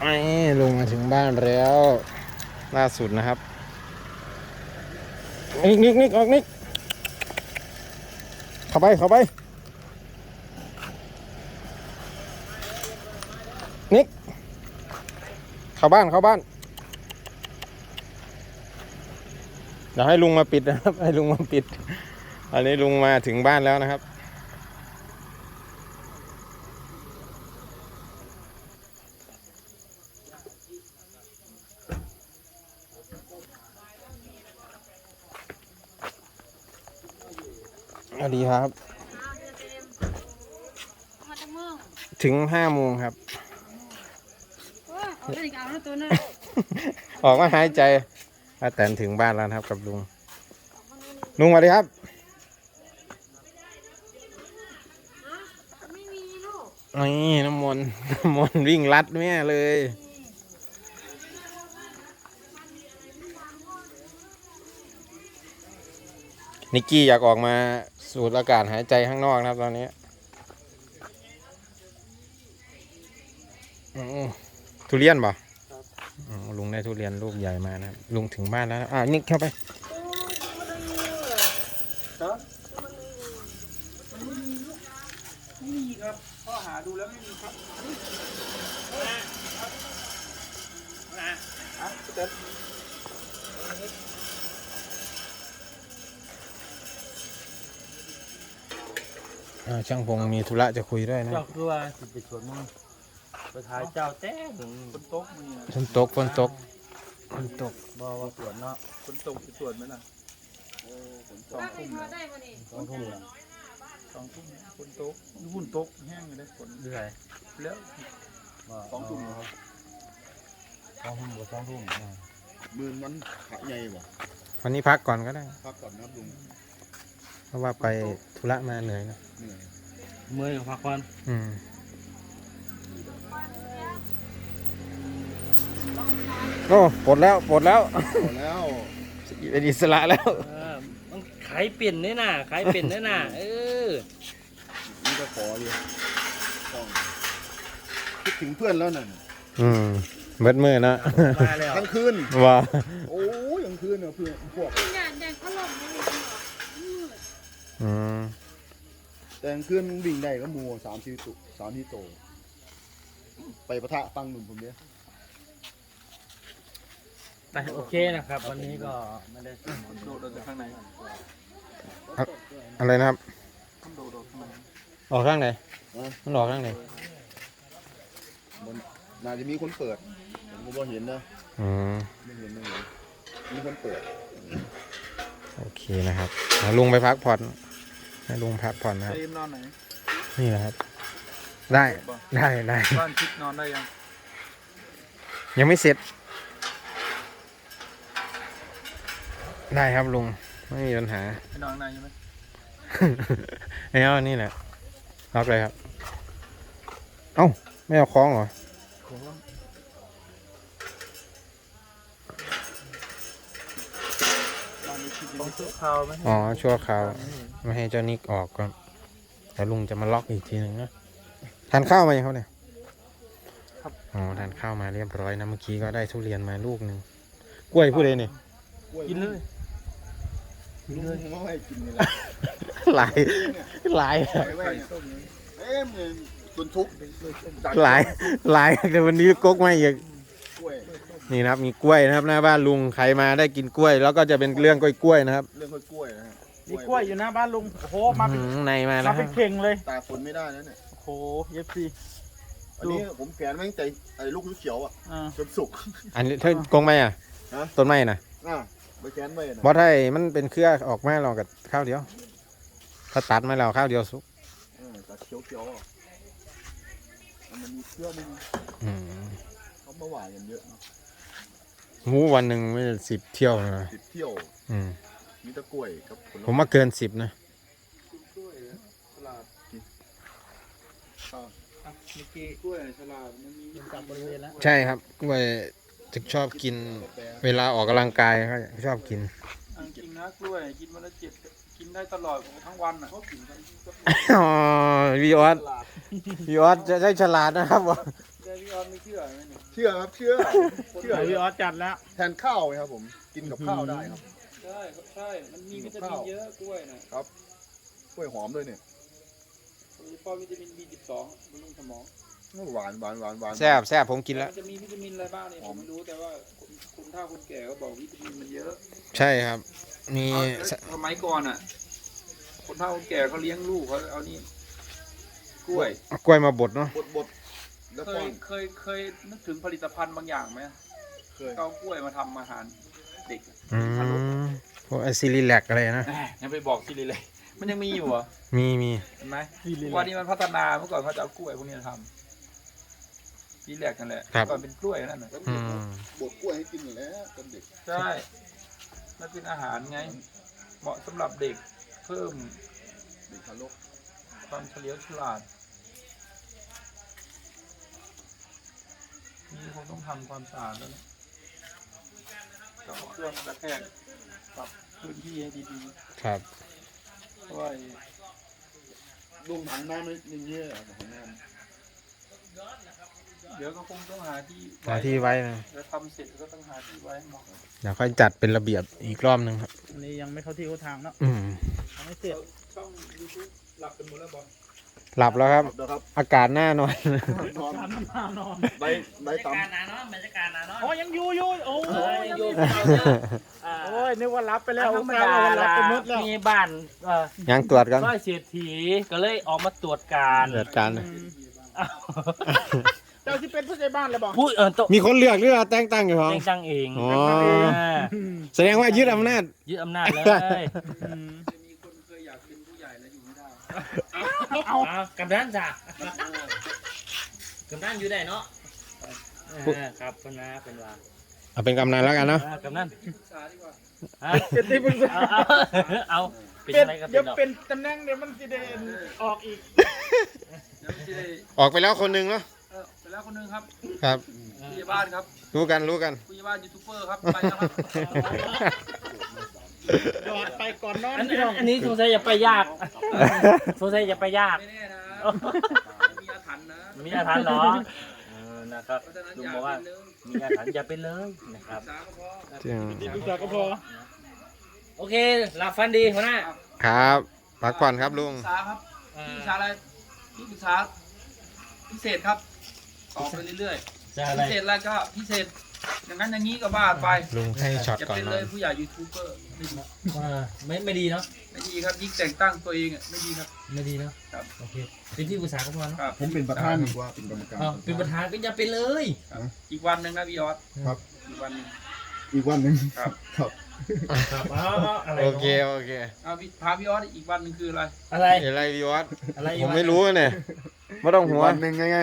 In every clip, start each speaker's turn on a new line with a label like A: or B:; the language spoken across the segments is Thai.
A: ไอ้ลุงมาถึงบ้านแล้วล่าสุดนะครับนิกนิกนิกออกนิกเข้าไปเข้าไปนิกเข้าบ้านเข้าบ้านเดี๋ยวให้ลุงมาปิดนะครับ ให้ลุงมาปิดอันนี้ลุงมาถึงบ้านแล้วนะครับ สวัสดีครับ
B: มาจากเมือง
A: ถึงห้าโมงครับ
B: ว้าเอาได้อีกเอาแล้วตัวนั้น
A: ออกมาหายใจป้าแตนถึงบ้านแล้วนะครับกับลุง ลุงสวัสดีครับ
B: ไม่มีลูก
A: นี่น้ำมนต์น้ำมนต์วิ่งลัดแม่เลย นิกกี้อยากออกมาสูดอากาศหายใจข้างนอกนะครับตอนนี้อืมทุเรียนป่ะอืมลุงได้ทุเรียนลูกใหญ่มานะครับลุงถึงบ้านแล้วนะอ่านิกเข้าไป
C: ไม่มีครับพ่อหาดูแล้วไม่มีครับนะอะเต็ม
A: อ่าช่างพงมีธุระจะคุยด้วยนะ
D: เจ้าคือว่าสิไปสวนมึงไปถ่ายเจ้าแต้ง
C: คนโต๊ะมือ
A: ฝนตกฝนตกฝนตก
D: บอว่าสวนเนาะ
C: คนตกไปตรวจไหมล่ะโอ้ผมสอง
B: ถ้าไม่
C: ทุ่ม
B: พอ
C: แล้ว
B: ได้มานี่
D: สองทุ่มแล้ว
C: สองทุ่มแล้วคนโต๊ะวุ่นโต๊ะแห้งเลยฝน
D: เรื่อย
C: แล้ว
D: ว่า
C: สองทุ่มแล้วครับ
D: สองทุ่มบ่สองทุ่มอ่า
E: มือมันขาใหญ่บ่
A: วันนี้พักก่อนก็ได้
E: พักก่อนนะครับลุง
A: เพราะว่าไปธุระมาเหนื่อยนะ
E: เหนื่อย
D: เมื่อยพักก่อน
A: อืมโอ้ปลดแล้วปลดแล้ว
E: หมดแล้ว
A: เป็นอิสระแล้ว
D: เออมันขายเปลี่ยนเนี่ยน่ะขายเปลี่ยนเนี่ยน่ะเออ
E: นี่ก็ขออยู่ต้องคิดถึงเพื่อนแล้วนั่น
A: อืมเบิดมือนะ
D: มาแล้ว
E: ทั้งคืน
A: ว่า
E: โอ้ยทั้งคืนเนี่ยเพื่อนพวก
B: แดงแดงขลมไม่มีหม
A: อืม
E: แต่กลางคืนวิ่งได้ก็มัวสามทีตุสามทีโต ไปประทะฟังหนุ่มผมเนี้ย
D: แต่โอเคนะครับ วันนี้ก็ไม่ได้
C: โดดออกจากข้างใน
A: อะไรนะครับ
C: ต้องโดดออกข้างใน
A: ออกข้างไหนมันออกข้างไหน
E: มันน่าจะมีคนเปิดผมก็บ่เห็นนะ
A: อืม
E: ไม่เห็นไม่เห็นมีคนเปิด
A: โอเคนะครับเอาลุงไปพักผ่อน ให้ลุงพักผ่อนนะครับ
C: เตรียมนอนไหน
A: นี่นะครับ ได้ได้ได้
C: บ้านชิดนอนได้ยัง
A: ยังไม่เสร็จ ได้ครับลุง ไม่มีปัญหา
C: ให้นอนข้างในใช่ไหม
A: ไอ้เอานี่แหละล็อกเลยครับ เอ้า ไม่เอาคล้องเหรอ
C: บ้านนี้ ชิด
D: ต้องซื้อข้าวไหม
A: อ๋อชั่วคราวไม่ให้เจ้านิกออกก่อนแล้วลุงจะมาล็อกอีกทีหนึ่งนะทานข้าวมายังครับเนี่ยอ๋อทานข้าวมาเรียบร้อยนะเมื่อกี้ก็ได้ทุเรียนมาลูกหนึ่งกล้วยผู้ใดเนี่ย
D: กินเลย
E: ลุงเขาให้กินนี่แหละ
A: หลายหลาย
E: ไข่ไว้เนี่ยเอ๊ะมึงตุนทุกข์จาก
A: หลายหลายแต่วันนี้ก๊กมาอีก
E: กล้วย
A: นี่นะครับมีกล้วยนะครับหน้าบ้านลุงใครมาได้กินกล้วย แล้วก็จะเป็นเรื่องกล้วยๆนะครับ
E: เรื่องกล้วยๆนะฮะ
C: มีกล้วยอยู่หน้าบ้านลุงโอ้โหมาเป็น
A: อื้อหือในมาแล้
C: มาว
A: ค
C: เป็
A: รั
C: น
A: บ
C: เข่งเลย
E: ตากฝนไม่ได้แล้วเนี่ย
C: โอ้โหเย็บซี
E: อันนี้ผมแขวนไว้ตั้งแต่ไอ้ลูกเขียวๆอะ
C: อ่า
E: จนสุก
A: อันนี้เธอกงไหมอะ
E: ฮะ
A: ต้นไม้น่ะ
E: อะไปแขวนไว้นะ
A: บอสให้มันเป็นเครือออกมาเรากับข้าวเดียวถ้าตัดมาแล้วข้าวเดียวสุก
E: เออแต่เขียวๆอะมันมีเครื่องมัน
A: อืม
E: เขามาหวานกันเยอะเนาะ
A: หมูวันหนึ่งไม่สิบเที่ยวนะ
E: ติดเที่ยว
A: อืม
E: มีแตะกล้วยกับผล
A: ผมว่าเกินสิบนะ
E: กล้วยนะฉลาดกิน
C: เมื่อกี้
E: กล้วยฉลาดมันมี
D: จับบริเวณแล้ว
A: ใช่ครับกล้วยจะชอบกินเวลาออกกำลังกายเขาชอบกิน
C: อังจริงนะกล้วยกินวันละเจ็ดกินได้ตลอดทั้งวันอะเขากินกัน
A: อ๋อวีออสวีออสจะใช้ฉลาดนะครับ
C: ได้พี่ออนไม่เชื่อไหมเนี่ย
E: เชื่อครับเชื่อเชื่อ
F: พี่ออสจัดแล้ว
E: แทนข้าวไงครับผมกินกับข้าวได้ครับ
C: ใช่ใช่ มันมีวิตามินเยอะกล้วยนะ
E: กล้วยหอมด้วยเนี่ย
C: โดยเฉพาะวิตามิน B12 บำรุงสมอง
E: หวานหวานหวานหวาน
A: แซ่บแซ่บผมกินแล้ว
C: มันจะมีวิตามินอะไรบ้างเนี่ยผมไม่รู้แต่ว่าคุณคุณเฒ่าคุณแก่ก็บอกวิตามินมันเยอะ
A: ใช่ครับ มี
C: เอาสมัยก่อนอะ คนเฒ่าคนแก่เขาเลี้ยงลูกเขาเอานี่กล้วย
A: เอากล้วยมาบดเนาะ
E: บดบด แล้ว
C: เค
E: ก็
C: ยเคยเคยนึกถึงผลิตภัณฑ์บางอย่างไหม
E: เคย
C: เขาเอากล้วยมาทำอาหารเด็กอะ
A: อืมพวกไอซิลิแลกอะไรนะ
C: แหมยังไปบอกสิเลยเลย มันยังมีอยู่เหรอ
A: มีมี
C: เห็นไหมวันนี้มันพัฒนาเมื่อก่อนเขาจะเอากล้วยพวกนี้มาทำทีแรกนั่นแหละเมื่อก่อนเป็นกล้วยนั่นน่ะ
A: อืม
E: บดกล้วยให้กินอยู่แล้วตอนเด็ก
C: ใช่มันเป็นอาหารไง เหมาะสำหรับเด็กเพิ่ม
E: เด็กทารก
C: ความเฉลียวฉลาด นี่คงต้องทำความสะอาดแล้วนะต้องเอาเครื่องกระแทกปรับพื้นที่ให้ดี
A: ครับ
C: ๆเพราะว่าไอ้
E: ลุงถังน้ำในเงี้ยถังน้
C: เดี๋ยวก็คงต้องหาที่
A: หาที่ไว้นะ
C: เดี๋ยวทำเสร็จก็ต้องหาที่ไว้ให้เหมาะ
A: เดี๋ยวค่อยจัดเป็นระเบียบอีกรอบหนึงครับ
F: อันนี้ยังไม่เข้าที่เข้าทางเนาะ
A: อืม
F: ยังไม่เสร็จ
C: ช่องยูทูบหลับกันหมดแล้วบอล
A: หลับแล้วครับำ
E: เดี๋ยวครับ
A: อากาศหน้านอน
E: นอน
F: ตามมานอน
E: ใบใบบ
D: รรยา
E: ตำ
D: กาศหนาเนาะบรรยากาศหนาเนาะ
F: อ๋อยังอยู่อยู่โอ้
D: เอ้ย
F: ย
D: อยู่อ่า
F: โอ้ยนึกว่ารับไปแล้ว
D: ธรรม
F: อุตส่า
D: ดา
F: ห์ว่ารับ
D: ละ
F: ไปหมดแล้ว
D: มีบ้านเอ่อ
A: ยังตรวจกัน
D: ร้อยเศรษฐีก็เลยออกมาตรวจการ
A: ตรวจการ
F: อืม
D: อ้าว
F: เจ้าที่เป็นผู้ใหญ่บ้านเลยบอก
D: พูดเออตก
A: มีคนเลือกหรือว่าแต่งตั้งอยู่ครับ
D: เองจังเอง
A: อ๋อ
D: อ่า
F: อืม
A: แสดงว่ายึดอำนาจ
D: ยึดอำนาจเลย
F: เอา
D: เอากำนันจ้ะกำนันอยู่ได้เนาะเออครับเป็นนะเป็นว่า
A: เอาเป็นกำนันแล้วกันเนาะ
D: อ่ากำนัน
C: ที่ปรึกษาดีกว่า
D: อะ
F: เป็นที่ปรึกษา
D: เอาเอาเอาเป็น
F: เป็น
D: อะไรก็เป็
F: เดี๋ย
D: น
F: ว
D: ดอก
F: เป็นตำแหน่งเดี๋ยวมันจะเดินออกอีก
C: เดี๋ยวจะได้
A: ออกไปแล้วคนหนึงเนาะ
C: เออไปแล้วคนหนึงครับ
A: ครับ
C: ผู้ใหญ่บ้านครับ
A: รู้กันรู้กัน
C: ผู้ใหญ่บ้านยูทูบเบอร์ครับไปแล้วครับ
F: จอดไปก่อนนอน
D: อัน
F: พี่น้อง
D: อันนี้สงสัยอย่าไปยากสงสัยอย่าไปยาก
C: ไม่แน่นะมีอาถรรพ์นะ
D: มีอาถรรพ์เหรอเออนะครับ
C: เพราะฉะนั้น
D: ลุ
C: องย่า
D: บอกว่า
C: เป็นเรื่อง
D: มีอาถรรพ์อย่าเป็นเลยนะครับ
C: ศึกษาก็พอ
A: จริง
F: ปรึกษาก็พอ
D: โอเคหลับฟันดีหัวหน้า
A: ครับพักผ่อนครับลุง
C: ศึกษาครับที่ปรึกษาอะไรที่ปรึกษาพิเศษครับต่อไปเรื่อย
D: จะ
C: ๆ
D: อะไร
C: พิเศษแล้วก็พิเศษ อย่างนั้นอย่างนี้ก็บ้าไป
A: ลุงให้ช็อต
C: อย่า
A: ก่อน
C: เป็น
A: นอ
C: เลย
A: น
C: ผู้ใหญ่ยูทูบเบอร์ไม่ดี
D: อ่าไม่ไม่ดีเนาะ
C: ไม่ดีครับยิ่งแต่งตั้งตัวเองอะไม่ดีครับ
D: ไม่ดีเนาะ
C: ครับ
D: โอเคเป็นที่ปรึกษาก็พอเนาะ
C: ครับ
E: ผมเป็นประธานดีกว่าเป็นกรรมการ
D: อ้าวเป็นประธานก็อย่าเป็นเลย
C: อีกวันหนึ่งนะพี่ยอด
E: ครับ
C: อีกวันหนึ่ง
E: อีกวันหนึ่ง
C: ครับ
E: ครับ
D: ครับอ้าวอะไร
A: โอ
D: นาะ
A: เค โอเค
C: เอาพี่พาพี่ยอดอีกวันหนึ่งคืออะไร
D: อะไร
A: อะไรวิวัฒน์
D: อะไรอีก
A: ผม
D: วะ
A: ไม่รู้เนี่ยไม่ต้อง
E: อีก
A: หัว
E: วันหนึ่งไงไง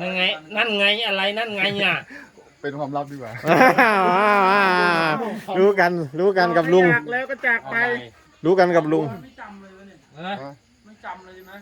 D: นั่นไง นั่นไงอะไรนั่นไงเนี่ย
E: เป็นความลับดีกว่า
A: รู้กัน รู้กันกับลุง
F: จากแล้วก็จากไป
A: รู้กันกับลุง
C: ไม่จำเลยวะเนี่ย
D: เออ
C: ไม่จำเลยใช่ไหม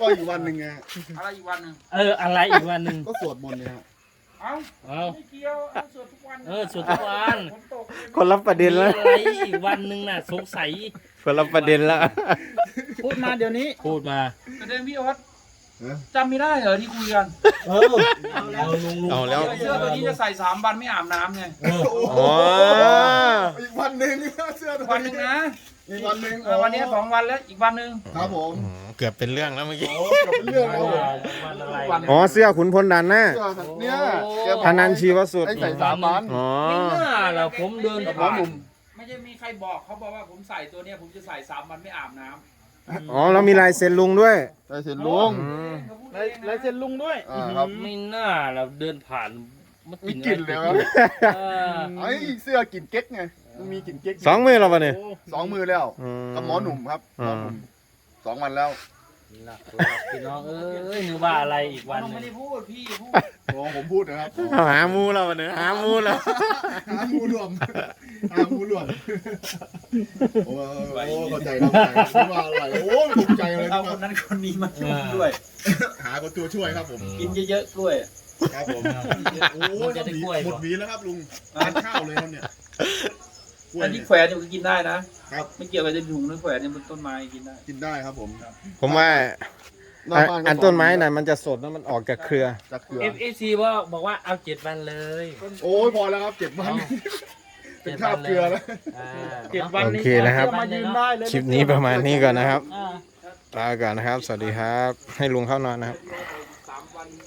E: ก็อีกวันหนึ่งไง
C: อะไรอีกวันหนึ่ง
D: เอออะไรอีกวันหนึ่ง
E: ก็สวดมนต์เนี่ยฮะ
C: เอ้า
D: เอา
C: ไม่เกี่ยวเอาสวดทุกวัน
D: เออสุดทุกวัน
C: ฝนตก
A: คนรับประเด็นแล้ว
D: มีอะไรอีกวันหนึ่งน่ะสงสัย
A: คนรับประเด็นแล้ว
F: พูดมาเดี๋ยวนี้
D: พูดมา
C: ประเด็นพี่ยอด จำไม่ได้เหรอที่คุยกัน
D: เออเอาลุงลุง
A: เอาแล้ว
C: เสื้อตัวนี้จะใส่สามวันไม่อาบน้ำไง
D: เออ
A: อ๋อ
E: อีกวันหนึ่งเสื้อตัว
C: วันหนึ่งนะ
E: อีกวันหนึ่ง
C: เออวันนี้สองวันแล้วอีกวันหนึ่ง
E: ครับผม
A: อืมเกือบเป็นเรื่องแล้วเมื่อกี้
E: โอ้กลับเป็นเรื่องแล้วผม
D: วันอะไร
A: อ๋อเสื้อขุนพลดันหน้า
E: เสื้อเนี่ยแก
A: พนันชีวสุด
E: ให้ใส่สามวัน
A: อ๋อ
D: ไม่น่าล่ะผมเดิน
E: กับหมอ
D: ผ่าน
E: หนุ่ม
C: ไม่ใช่มีใครบอกเขาบอกว่าผมใส่ตัวเนี้ยผมจะใส่สามวันไม่อาบน้ำ
A: อ๋อเรามีลายเซ็นลุงด้วย
E: ใส่เสร็จลุง
A: อืม
C: เขาพูด
F: ลาย
C: เองนะ
F: ลายเซ็นลุงด้วย
E: อ่าครับ
D: ไม่น่าล่ะเดินผ่านมัน
E: มีกลิ่นเลยครับ
D: เออ
E: ไอ้เสื้อกลิ่นเก๊กไงมันมีกลิ่นเก๊ก
A: สองมือเราปะเนี่ย
F: โอ้
E: สองมือแล้ว
A: อืม
E: กับหมอหนุ่มครับหมอหนุ่มสองวันแล้ว
D: หลักหลักพี่น้องเอ้ยนึกว่าอะไรอีกวัน
C: ผม
D: ห
C: ไม่
D: นึ่
C: ได้
D: ง
C: พูดพี่พูด
E: โอ้ผมพูดนะครับ
A: เอาหามูเราปะเนี่ยหามูเรา
E: หางูรวมหางูรวมโอ้โหเข้าใจครับเข้าใจว่าอะไรโอ้ถูกใจเลย
C: เอาคนนั้นคนนี้มาช่วยด้วย
E: หาคนตัวช่วยครับผม
C: กินเยอะๆกล้วย
E: ครับผมโอ้ยหมดหวีแล้วครับลุงทานข้าวเลยครับเนี่ยก ล้วย
C: อันนี้
E: เนี่ย
C: แขวนอยู่ก็กินได้นะ ครับ ไม่เกี่ยวกับจะถุงหรือแขวนเนี่ยบนต้นไม้กินได้
E: กินได้ครับผม
A: ผมว่า
E: หน้า
A: อะ
E: บ้านก็
A: อันต้นไม้น่ะมันจะสดแล้วมันออกจากเครือ
E: จากเครือ
D: เอฟเอซีว่าบอกว่าเอาเจ็ดวันเลย
E: โอ้ยพอแล้วครับเจ็ดวันเป็นข้าวเกลือแล้ว
D: อ่า
F: เจ็ดวันนี้
A: โอเคนะครับ
F: มายืนได้เลย
A: คลิปนี้ประมาณนี้ก่อนนะครับ
F: อ่า
A: ลาก่อนนะครับ สวัสดีครับ ให้ลุงเข้านอนนะครับ
E: ค